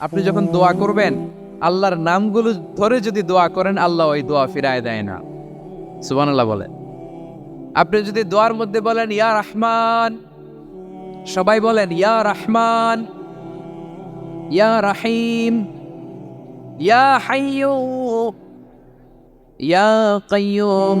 আপনি যখন দোয়া করবেন, আল্লাহর নামগুলো ধরে যদি দোয়া করেন, আল্লাহ ওই দোয়া ফিরায় দেয় না। সুবহানাল্লাহ বলেন আপনি যদি দোয়ার মধ্যে বলেন, ইয়া রহমান, সবাই বলেন, ইয়া রহমান, ইয়া রাহিম, ইয়া হাইয়ু, ইয়া কাইয়ুম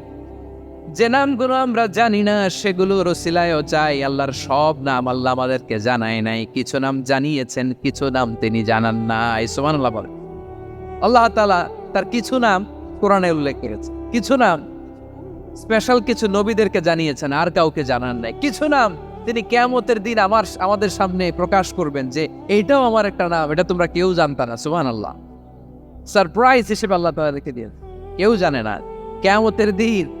যে নামগুলো আমরা জানি না সেগুলো রসিলায়ও চাই আল্লাহর সব নাম আল্লাহ আমাদেরকে জানায় নাই। কিছু নাম জানিয়েছেন, কিছু নাম তিনি জানান না নাই। সুবহানাল্লাহ বলেন। আল্লাহ তাআলা তার কিছু নাম কোরআনে উল্লেখ করেছে কিছু নাম স্পেশাল কিছু নবীদেরকে জানিয়েছেন, আর কাউকে জানান নাই। কিছু নাম তিনি কেয়ামতের দিন আমার, আমাদের সামনে প্রকাশ করবেন যে, এইটাও আমার একটা নাম, এটা তোমরা কেউ জানতা না। সুবহানাল্লাহ। সারপ্রাইজ হিসেবে আল্লাহ রেখে দিয়েছে কেউ জানে না। কেয়ামতের দিন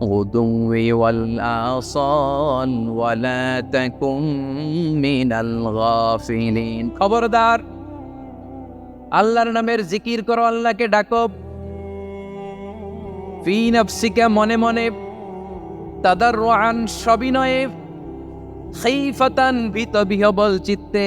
بالغدو والآصال ولا تكن من الغافلين খবরদার আল্লাহর নামের জিকির করো আল্লাহকে ডাকো ফি নফসিকা মনে মনে তাদার রোহান সবিনয়ে খৈফাতান ভীত বিহবল চিত্তে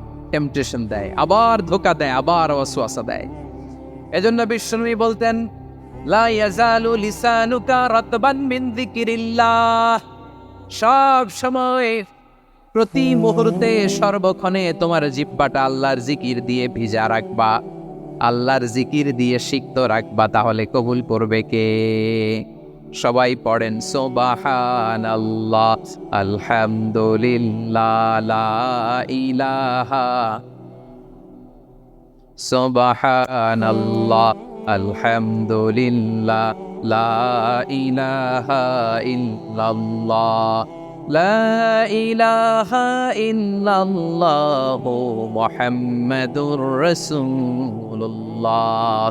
টেম্পটেশন দেয়, আবার ধোকা দেয়, আবার ওয়াসওয়াসা দেয়। এজন্য বিশ্বনবী বলতেন, লা লিসানুকা রাতবান মিন যিকিরিল্লাহ। সব সময় প্রতি মুহূর্তে সর্বক্ষণে তোমার জিব্বাটা আল্লাহর জিকির দিয়ে ভিজা রাখবা। আল্লাহর জিকির দিয়ে সিক্ত রাখবা, তাহলে কবুল করবে কে? সবাই পড়েন সোবাহান আল্লাহ আলহামদুলিল্লাহ ইলাহা সোবাহান আল্লাহ আলহামদুলিল্লাহ, লা ইলাহা ইল্লাল্লাহ, লা ইলাহা ইল্লাল্লাহ মুহাম্মাদুর রাসূলুল্লাহ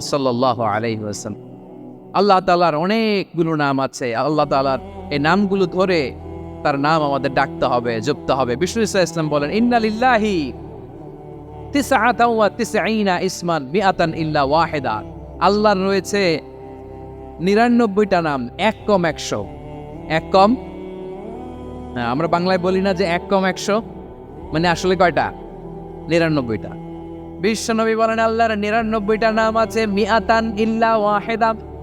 সাল্লাল্লাহু আলাইহি ওয়াসাল্লাম। আল্লাহ তালার অনেকগুলো নাম আছে। আল্লাহ তালার এই নামগুলো ধরে তার নাম আমাদের ডাকতে হবে জপতে হবে। বিষ্ণু ইসা ইসলাম বলেন ইন্নালিল্লাহি ইসমান মিআতান ইল্লা ওয়াহিদা। আল্লাহর রয়েছে নিরানব্বইটা নাম এক কম একশো। এক কম? হ্যাঁ, আমরা বাংলায় বলি না যে এক কম একশো মানে আসলে কয়টা? নিরানব্বইটা। বিশ্বনবী বলেন আল্লাহর নিরানব্বইটা নাম আছে মিয়াতান ইল্লা ওয়াহেদা।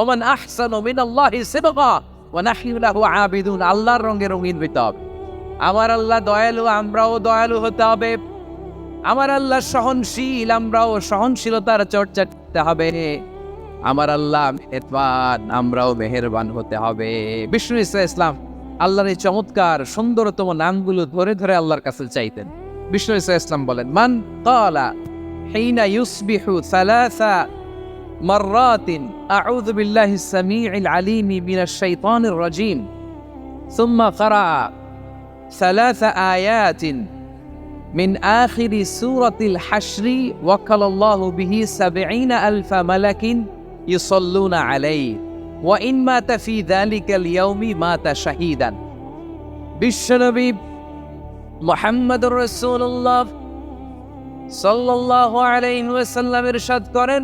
ওমান আহসান মিনাল্লাহি সিবগা ওয়া নাহনু আবিদুন, আল্লাহর রঙের রঙিন হইতে হবে। আমার আল্লাহ দয়ালু, আমরাও দয়ালু হতে হবে। আমার আল্লাহ সহনশীল, আমরাও সহনশীলতার চর্চা করতে হবে। আমার আল্লাহ মেহরবান, আমরাও মেহেরবান হতে হবে। বিষ্ণু ইসা ইসলাম, আল্লাহর এই চমৎকার, সুন্দরতম নামগুলো ধরে ধরে আল্লাহর কাছে চাইতেন। বিষ্ণু ইসা ইসলাম বলেন, মান কলা হেইনা ইউসবিহু সালাসা مرات أعوذ بالله السميع العليم من الشيطان الرجيم ثم قرأ ثلاث آيات من آخر سورة الحشر وكل الله به سبعين ألف ملك يصلون عليه وإن مات في ذلك اليوم مات شهيدا বিশ্বনবী মোহাম্মদুর রসুল্লাহ সাল্লাল্লাহু আলাইহি ওয়াসাল্লাম ইরশাদ করেন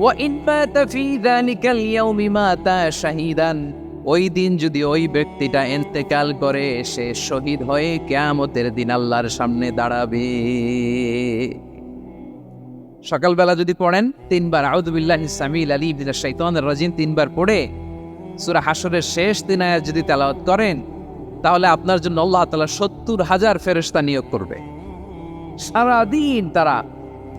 ওয়া ইন মাতা মাতা শাহিদান ওই দিন যদি ওই ব্যক্তিটা এন্তেকাল করে, সে শহীদ হয়ে কেয়ামতের দিন আল্লাহর সামনে দাঁড়াবে। সকালবেলা যদি পড়েন, তিনবার আউদুবিল্লাহ সামিল আলী ইবদিনা শাইতান রাজিম তিনবার পড়ে, সুরা হাসরের শেষ দিন আয়াত যদি তেলাওয়াত করেন, তাহলে আপনার জন্য আল্লাহ তালা সত্তর হাজার ফেরস্তা নিয়োগ করবে। সারাদিন তারা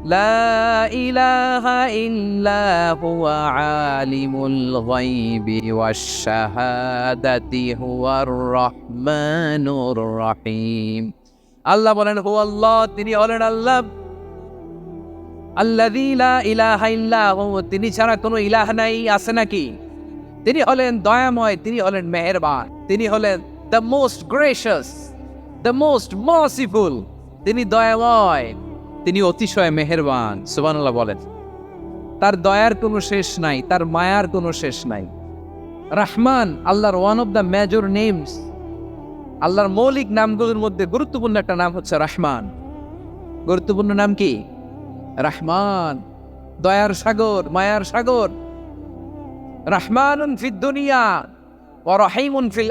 ইলাহা ইল্লা হুয়া আলিমুল গায়বি ওয়াশ শাহাদাতি হুয়ার রহমানুর রহিম। আল্লাহ বলেন হুয়াল্লাহ তিনি হলেন আল্লাহ। আল্লাযী লা ইলাহা ইল্লা তিনি ছাড়া কোনো ইলাহ নাই, আছে নাকি? তিনি হলেন দয়াময়, তিনি হলেন মেহেরবান, তিনি হলেন the most gracious the most merciful তিনি দয়াময়। তিনি অতিশয় মেহেরবান, সুবহানাল্লাহ বলেন। তার দয়ার কোনো শেষ নাই, তার মায়ার কোনো শেষ নাই। রাহমান, আল্লাহর one of the major names আল্লাহর মৌলিক নামগুলোর মধ্যে গুরুত্বপূর্ণ একটা নাম হচ্ছে রাহমান। গুরুত্বপূর্ণ নাম কি? রাহমান, দয়ার সাগর, মায়ার সাগর। রহমানুন ফিদ দুনিয়া ও রহিমুন ফিল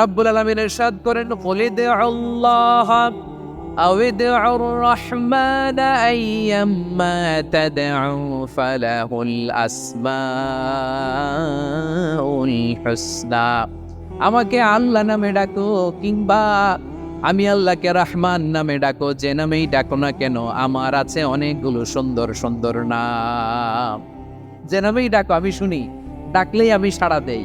রব্বুল আলমিন ইরশাদ করেন খলিদ আল্লাহ أو ادعوا الرحمن أيما تدعوا فله الأسماء الحسنى আমাকে আল্লাহ নামে ডাকো কিংবা আমি আল্লাহকে রহমান নামে ডাকো যে নামেই ডাকো না কেন আমার আছে অনেকগুলো সুন্দর সুন্দর নাম যে নামেই ডাকো আমি শুনি ডাকলেই আমি সাড়া দেই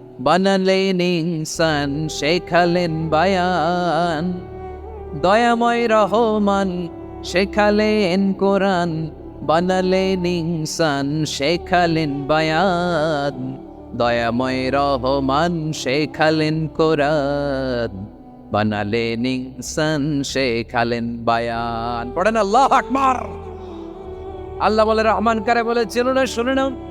বানালেন ইনসান শেখালেন বায়ান। দয়াময় রহমান শেখালেন কোরআন। বানালেন ইনসান শেখালেন বায়ান। দয়াময় রহমান শেখালেন কোরআন। বানালেন ইনসান শেখালেন বায়ান। পড়েন আল্লাহ আকবার। আল্লাহ বলে, রহমান কারে বলে, চেনো না, শুনে নাও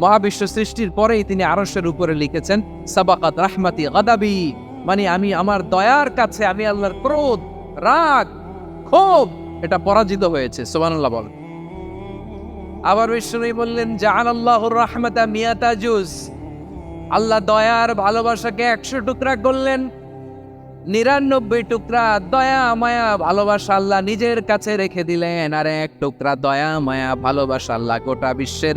মহাবিশ্ব সৃষ্টির পরেই তিনি আরশের উপরে লিখেছেন, সাবাকাত রাহমাতি গাদাবি। মানে আমি আমার দয়ার কাছে, আমি আল্লাহর ক্রোধ, রাগ, ক্ষোভ, এটা পরাজিত হয়েছে। সুবহানাল্লাহ বল আবার বিষ্ণু বললেন জাহান আল্লাহর রাহমাতা মিয়াতা জুজ আল্লাহ দয়ার ভালোবাসাকে একশো টুকরা করলেন। নিরানব্বই টুকরা দয়া, মায়া, ভালোবাসা আল্লাহ নিজের কাছে রেখে দিলেন। আর এক টুকরা দয়া, মায়া, ভালোবাসা আল্লাহ গোটা বিশ্বের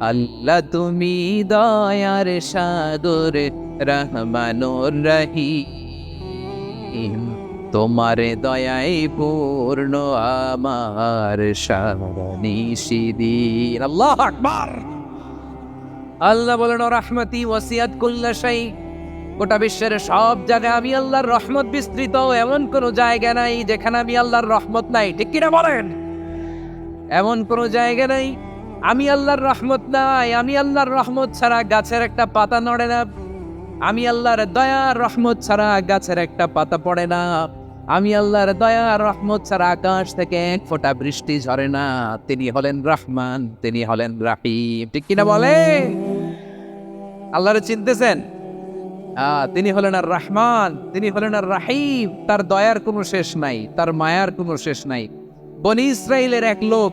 আল্লাহ তুমি দয়ার সাগর রহমানুর রহিম। তোমার দয়াই পূর্ণ আমার আল্লাহ আকবার। আল্লাহ বলেন রহমতি ওয়াসিয়াত কুল্লাশাই গোটা বিশ্বের সব জায়গায় আমি আল্লাহর রহমত বিস্তৃত। এমন কোনো জায়গা নাই যেখানে আমি আল্লাহর রহমত নাই। ঠিক কিনা বলেন? এমন কোনো জায়গা নাই আমি আল্লাহর রহমত নাই, আমি আল্লাহর রহমত ছাড়া গাছের একটা পাতা নড়ে না। আমি আল্লাহর দয়া রহমত ছাড়া গাছের একটা পাতা পড়ে না। আমি আল্লাহর দয়া রহমত ছাড়া আকাশ থেকে এক ফোঁটা বৃষ্টি ঝরে না। তিনি হলেন রহমান, তিনি হলেন রাহিম। ঠিক কিনা বলে? আল্লাহরে চিনতেছেন? তিনি হলেন আর রহমান, তিনি হলেন আর রাহিম। তার দয়ার কোনো শেষ নাই, তার মায়ার কোনো শেষ নাই। বনি ইসরায়েলের এক লোক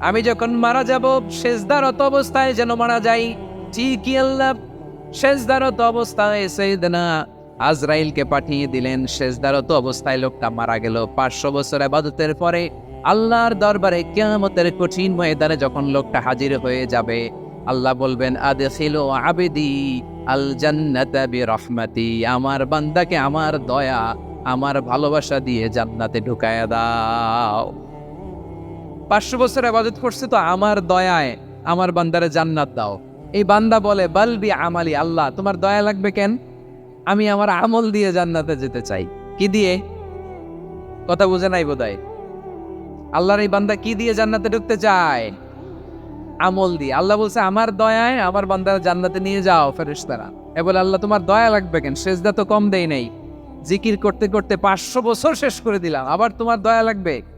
আমি যখন মারা যাব, শেষদারত অবস্থায় যেন মারা যাই। ঠিকই আল্লাহ? শেষদারত অবস্থায় সেইদিনা আজরাইলকে পাঠিয়ে দিলেন। শেষদারত অবস্থায় লোকটা মারা গেল। পাঁচশো বছর আবাদতের পরে আল্লাহর দরবারে কেয়ামতের কঠিন ময়দানে যখন লোকটা হাজির হয়ে যাবে, আল্লাহ বলবেন, আদখিলু আবেদি আল জান্নাতা বিরহমাতি। আমার বান্দাকে আমার দয়া, আমার ভালোবাসা দিয়ে জান্নাতে ঢুকায়া দাও। পাঁচশো বছর আবাদত করছে, তো আমার দয়ায় আমার বান্দারে জান্নাত দাও। এই বান্দা বলে বালবি আমালি, আল্লাহ, তোমার দয়া লাগবে কেন? আমি আমার আমল দিয়ে জান্নাতে যেতে চাই। কি দিয়ে? কথা বুঝে নাই বোধহয়? আল্লাহর এই বান্দা কি দিয়ে জান্নাতে ঢুকতে চায়? আমল দিয়ে। আল্লাহ বলছে, আমার দয়ায় আমার বান্দারা জান্নাতে নিয়ে যাও, ফেরেশতারা। এ বলে, আল্লাহ, তোমার দয়া লাগবে কেন? সেজদা তো কম দেই নাই। জিকির করতে করতে পাঁচশো বছর শেষ করে দিলাম। আবার তোমার দয়া লাগবে?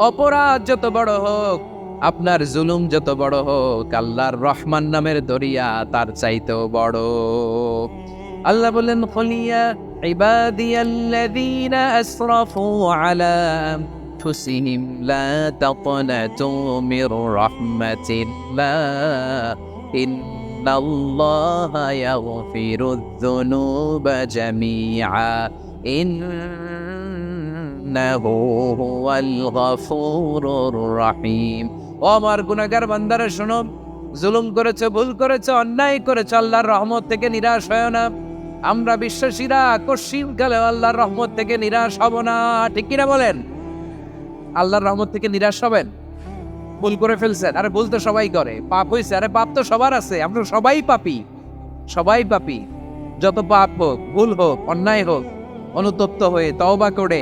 অপরাধ যত বড় হোক আপনার জুলুম যত বড় হোক আল্লাহর রহমান নামের দরিয়া তার চাইতেও বড় আল্লাহ বললেন খলিয়া ইবাদিয়াল্লাযীনা আসরাফু আলা أنفسهم لا تقنطوا من رحمة الله إن الله يغفر الذنوب جميعا ইন্নাহু হুয়াল গাফুরুর রাহিম ও আমার বান্দারা, শোনো, জুলুম করেছে, ভুল করেছে, অন্যায় করেছে, আল্লাহর রহমত থেকে নিরাশ হয় না। আমরা বিশ্বাসীরা আকস্মিক কালে আল্লাহর রহমত থেকে নিরাশ হব না। ঠিক কিনা বলেন? আল্লাহর রহমত থেকে নিরাশ হবেন? ভুল করে ফেলছেন। আরে ভুল তো সবাই করে। পাপ হয়েছে আরে পাপ তো সবার আছে। আমরা সবাই পাপি। সবাই পাপি। যত পাপ হোক, ভুল হোক, অন্যায় হোক, অনুতপ্ত হয়ে তওবা করে